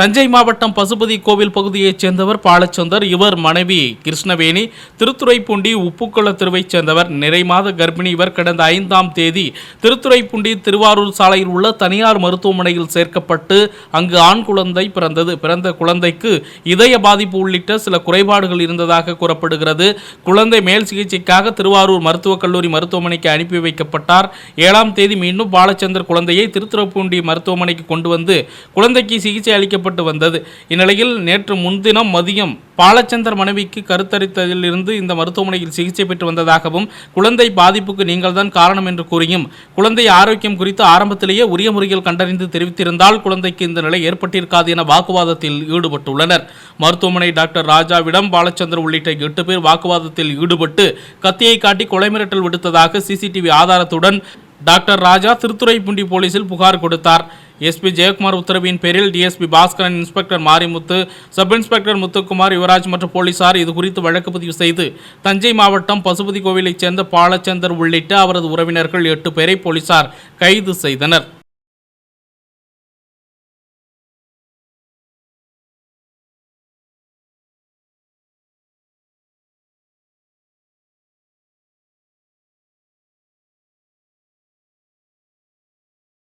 தஞ்சை மாவட்டம் பசுபதி கோவில் பகுதியைச் சேர்ந்தவர் பாலச்சந்தர் இவர் மனைவி கிருஷ்ணவேணி திருத்துறைப்பூண்டி உப்புக்குள திருவைச் சேர்ந்தவர் நிறைமாத கர்ப்பிணி. இவர் கடந்த ஐந்தாம் தேதி திருத்துறைப்பூண்டி திருவாரூர் சாலையில் உள்ள தனியார் மருத்துவமனையில் சேர்க்கப்பட்டு அங்கு ஆண் குழந்தை பிறந்தது. பிறந்த குழந்தைக்கு இதய பாதிப்பு உள்ளிட்ட சில குறைபாடுகள் இருந்ததாக கூறப்படுகிறது. குழந்தை மேல் சிகிச்சைக்காக திருவாரூர் மருத்துவக் கல்லூரி மருத்துவமனைக்கு அனுப்பி வைக்கப்பட்டார். ஏழாம் தேதி மீண்டும் பாலச்சந்தர் குழந்தையை திருத்துறைப்பூண்டி மருத்துவமனைக்கு கொண்டு வந்து குழந்தைக்கு சிகிச்சை அளிக்கப்பட்டு வந்தது. இந்நிலையில் நேற்று முன்தினம் மதியம் பாலச்சந்தர் மனைவிக்கு கருத்தரித்ததிலிருந்து இந்த மருத்துவமனையில் சிகிச்சை பெற்று வந்ததாகவும் குழந்தை பாதிப்புக்கு நீங்கள்தான் காரணம் என்று கூறியும் குழந்தை ஆரோக்கியம் குறித்து ஆரம்பத்திலேயே உரிய முறையில் கண்டறிந்து தெரிவித்திருந்தால் குழந்தைக்கு இந்த நிலை ஏற்பட்டிருக்காது என வாக்குவாதத்தில் ஈடுபட்டுள்ளனர். மருத்துவமனை டாக்டர் ராஜாவிடம் பாலச்சந்தர் உள்ளிட்ட எட்டு பேர் வாக்குவாதத்தில் ஈடுபட்டு கத்தியை காட்டி கொலை மிரட்டல் விடுத்ததாக சிசிடிவி ஆதாரத்துடன் டாக்டர் ராஜா திருத்துறைப்பூண்டி போலீசில் புகார் கொடுத்தார். எஸ்பி ஜெயக்குமார் உத்தரவின் பேரில் DSP Baskaran inspector Marimuthu sub inspector Muthukumar Yuvaraj மற்றும் போலீசார் இது குறித்து வழக்கு பதிவு செய்து தஞ்சை மாவட்டம் பசுபதி கோவிலைச் சேர்ந்த பாலச்சந்தர் உள்ளிட்ட அவரது உறவினர்கள் எட்டு பேரை போலீசார் கைது செய்தனர்.